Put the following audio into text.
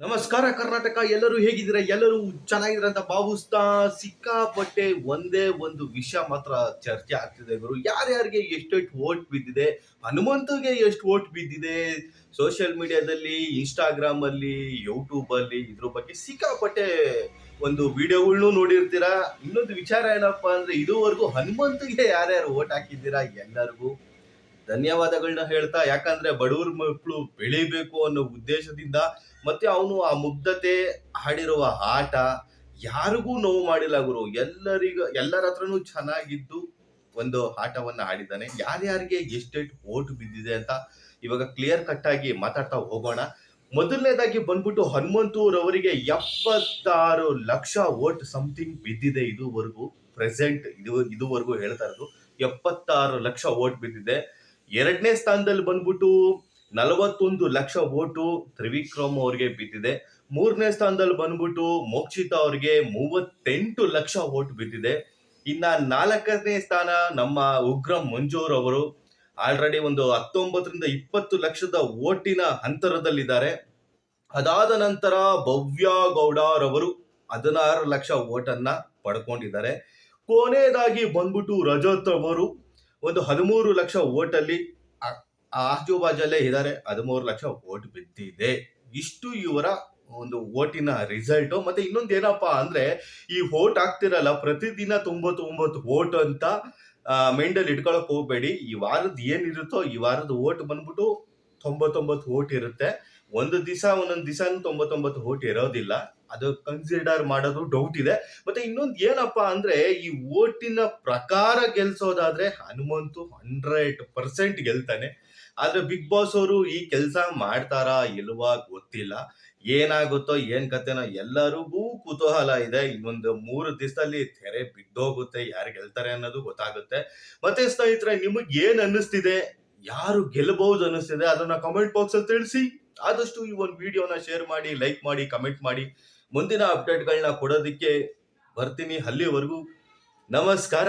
ನಮಸ್ಕಾರ ಕರ್ನಾಟಕ, ಎಲ್ಲರೂ ಹೇಗಿದ್ದೀರಾ? ಎಲ್ಲರೂ ಚೆನ್ನಾಗಿದ್ದೀರಾ ಅಂತ ಭಾವಿಸ್ತಾ ಸಿಕ್ಕಾಪಟ್ಟೆ ಒಂದೇ ಒಂದು ವಿಷಯ ಮಾತ್ರ ಚರ್ಚೆ ಆಗ್ತಿದೆ ಗುರು. ಯಾರ್ಯಾರಿಗೆ ಎಷ್ಟೆಷ್ಟು ವೋಟ್ ಬಿದ್ದಿದೆ, ಹನುಮಂತಗೆ ಎಷ್ಟು ವೋಟ್ ಬಿದ್ದಿದೆ ಸೋಷಿಯಲ್ ಮೀಡಿಯಾದಲ್ಲಿ ಇನ್ಸ್ಟಾಗ್ರಾಮ್ ಅಲ್ಲಿ ಯೂಟ್ಯೂಬ್ ಅಲ್ಲಿ, ಇದ್ರ ಬಗ್ಗೆ ಸಿಕ್ಕಾಪಟ್ಟೆ ಒಂದು ವಿಡಿಯೋಗಳ್ನು ನೋಡಿರ್ತೀರಾ? ಇನ್ನೊಂದು ವಿಚಾರ ಏನಪ್ಪಾ ಅಂದ್ರೆ, ಇದುವರೆಗೂ ಹನುಮಂತಗೆ ಯಾರ್ಯಾರು ವೋಟ್ ಹಾಕಿದ್ದೀರಾ ಎಲ್ಲರಿಗೂ? ಧನ್ಯವಾದಗಳನ್ನ ಹೇಳ್ತಾ, ಯಾಕಂದ್ರೆ ಬಡವ್ರ ಮಕ್ಕಳು ಬೆಳಿಬೇಕು ಅನ್ನೋ ಉದ್ದೇಶದಿಂದ ಮತ್ತೆ ಅವನು ಆ ಮುಗ್ಧತೆ ಆಡಿರುವ ಆಟ ಯಾರಿಗೂ ನೋವು ಮಾಡಿಲ್ಲ ಗುರು. ಎಲ್ಲರಿಗೂ, ಎಲ್ಲರ ಹತ್ರನೂ ಚೆನ್ನಾಗಿದ್ದು ಒಂದು ಆಟವನ್ನ ಆಡಿದ್ದಾನೆ. ಯಾರ್ಯಾರಿಗೆ ಎಷ್ಟೆಷ್ಟು ಓಟ್ ಬಿದ್ದಿದೆ ಅಂತ ಇವಾಗ ಕ್ಲಿಯರ್ ಕಟ್ ಆಗಿ ಮಾತಾಡ್ತಾ ಹೋಗೋಣ. ಮೊದಲನೇದಾಗಿ ಬಂದ್ಬಿಟ್ಟು ಹನುಮಂತೂರವರಿಗೆ ಎಪ್ಪತ್ತಾರು ಲಕ್ಷ ಓಟ್ ಸಮಥಿಂಗ್ ಬಿದ್ದಿದೆ ಇದುವರೆಗೂ ಪ್ರೆಸೆಂಟ್ ಇದು ಇದುವರೆಗೂ ಹೇಳ್ತಾ ಇರೋದು. ಎಪ್ಪತ್ತಾರು ಲಕ್ಷ ಓಟ್ ಬಿದ್ದಿದೆ. ಎರಡನೇ ಸ್ಥಾನದಲ್ಲಿ ಬಂದ್ಬಿಟ್ಟು ನಲವತ್ತೊಂದು ಲಕ್ಷ ಓಟು ತ್ರಿವಿಕ್ರಮ್ ಅವ್ರಿಗೆ ಬಿದ್ದಿದೆ. ಮೂರನೇ ಸ್ಥಾನದಲ್ಲಿ ಬಂದ್ಬಿಟ್ಟು ಮೋಕ್ಷಿತಾ ಅವ್ರಿಗೆ ಮೂವತ್ತೆಂಟು ಲಕ್ಷ ಓಟ್ ಬಿದ್ದಿದೆ. ಇನ್ನ ನಾಲ್ಕನೇ ಸ್ಥಾನ ನಮ್ಮ ಉಗ್ರಂ ಮಂಜೂರ್ ಅವರು ಆಲ್ರೆಡಿ ಒಂದು ಹತ್ತೊಂಬತ್ತರಿಂದ ಇಪ್ಪತ್ತು ಲಕ್ಷದ ಓಟಿನ ಅಂತರದಲ್ಲಿದ್ದಾರೆ. ಅದಾದ ನಂತರ ಭವ್ಯ ಗೌಡರವರು ಹದಿನಾರು ಲಕ್ಷ ಓಟನ್ನ ಪಡ್ಕೊಂಡಿದ್ದಾರೆ. ಕೊನೆಯದಾಗಿ ಬಂದ್ಬಿಟ್ಟು ರಜತ್ ಅವರು ಒಂದು ಹದಿಮೂರು ಲಕ್ಷ ಓಟಲ್ಲಿ ಆ- ಆಜು ಬಾಜಲ್ಲೇ ಇದ್ದಾರೆ. ಹದಿಮೂರು ಲಕ್ಷ ಓಟ್ ಬಿದ್ದಿದೆ. ಇಷ್ಟು ಇವರ ಒಂದು ಓಟಿನ ರಿಸಲ್ಟ್. ಮತ್ತೆ ಇನ್ನೊಂದು ಏನಪ್ಪಾ ಅಂದ್ರೆ, ಈ ಓಟ್ ಆಗ್ತಿರಲ್ಲ ಪ್ರತಿದಿನ ತೊಂಬತ್ತೊಂಬತ್ತು ಓಟ್ ಅಂತ ಮೈಂಡಲ್ಲಿ ಇಟ್ಕೊಳಕ್ ಹೋಗ್ಬೇಡಿ. ಈ ವಾರದ ಏನಿರುತ್ತೋ ಈ ವಾರದ ಓಟ್ ಬಂದ್ಬಿಟ್ಟು ತೊಂಬತ್ತೊಂಬತ್ತು ಓಟ್ ಇರುತ್ತೆ. ಒಂದು ದಿವಸ ಒಂದೊಂದು ದಿವಸ ತೊಂಬತ್ತೊಂಬತ್ತು ಓಟ್ ಇರೋದಿಲ್ಲ. ಅದು ಕನ್ಸಿಡರ್ ಮಾಡೋದು ಡೌಟ್ ಇದೆ. ಮತ್ತೆ ಇನ್ನೊಂದು ಏನಪ್ಪ ಅಂದ್ರೆ ಈ ಓಟಿನ ಪ್ರಕಾರ ಗೆಲ್ಸೋದಾದ್ರೆ ಹನುಮಂತು ಹಂಡ್ರೆಡ್ ಪರ್ಸೆಂಟ್ ಗೆಲ್ತಾನೆ. ಆದ್ರೆ ಬಿಗ್ ಬಾಸ್ ಅವರು ಈ ಕೆಲಸ ಮಾಡ್ತಾರಾ ಇಲ್ವಾ ಗೊತ್ತಿಲ್ಲ. ಏನಾಗುತ್ತೋ, ಏನ್ ಕತೆನೋ ಎಲ್ಲರಿಗೂ ಕುತೂಹಲ ಇದೆ. ಇನ್ನೊಂದು ಮೂರು ದಿವಸದಲ್ಲಿ ತೆರೆ ಬಿದ್ದೋಗುತ್ತೆ. ಯಾರು ಗೆಲ್ತಾರೆ ಅನ್ನೋದು ಗೊತ್ತಾಗುತ್ತೆ. ಮತ್ತೆ ಸ್ನೇಹಿತರೆ, ನಿಮಗೆ ಏನ್ ಅನ್ನಿಸ್ತಿದೆ? ಯಾರು ಗೆಲ್ಲಬಹುದು ಅನ್ನಿಸ್ತಿದೆ? ಅದನ್ನ ಕಮೆಂಟ್ ಬಾಕ್ಸ್ ಅಲ್ಲಿ ತಿಳಿಸಿ. ಆದಷ್ಟು ಈ ಒಂದು ವಿಡಿಯೋನ ಶೇರ್ ಮಾಡಿ ಲೈಕ್ ಮಾಡಿ ಕಮೆಂಟ್ ಮಾಡಿ. ಮುಂದಿನ ಅಪ್ಡೇಟ್ಗಳನ್ನ ಕೊಡೋದಕ್ಕೆ ಬರ್ತೀನಿ ಅಲ್ಲಿವರೆಗೂ. ನಮಸ್ಕಾರ.